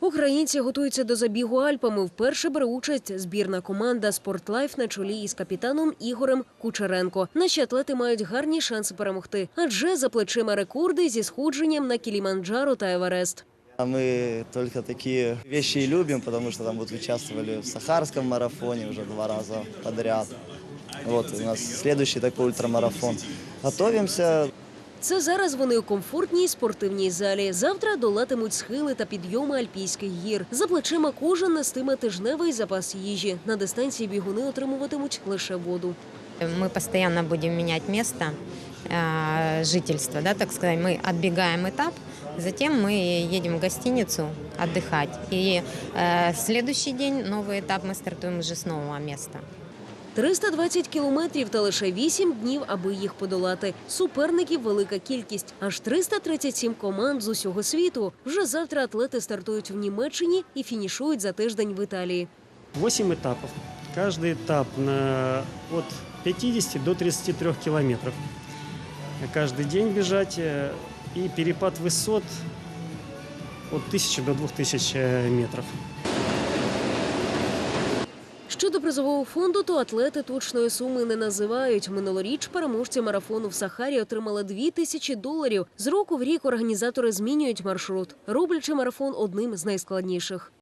Українці готуються до забігу Альпами. Вперше бере участь збірна команда «Спортлайф» на чолі із капітаном Ігорем Кучеренко. Наші атлети мають гарні шанси перемогти, адже за плечима рекорди зі сходженням на Кіліманджаро та Еверест. Мы только такие вещи и любим, потому что там вот участвовали в Сахарском марафоне уже два раза подряд. Вот у нас следующий такой ультрамарафон. Готовимся. Це зараз вони у комфортній спортивній залі. Завтра долатимуть схили та підйоми альпійських гір. За плечима кожен нестиме тижневий запас їжі. На дистанції бігуни отримуватимуть лише воду. Мы постоянно будем менять место э, жительства, да, так сказать. Мы отбегаем этап, затем мы едем в гостиницу отдыхать. И э, следующий день, новый этап, мы стартуем уже с нового места. 320 кілометрів та лише 8 днів, аби їх подолати. Суперників велика кількість. Аж 337 команд з усього світу. Вже завтра атлети стартують в Німеччині і фінішують за тиждень в Італії. 8 этапов. Каждый этап на, от 50 до 33 километров. Каждый день бежать э, и перепад высот от 1000 до 2000 метров. Щодо призового фонду, то атлети точної суми не називають. Минулоріч переможці марафону в Сахарі отримали 2 тисячі доларів. З року в рік організатори змінюють маршрут, роблячи марафон одним з найскладніших.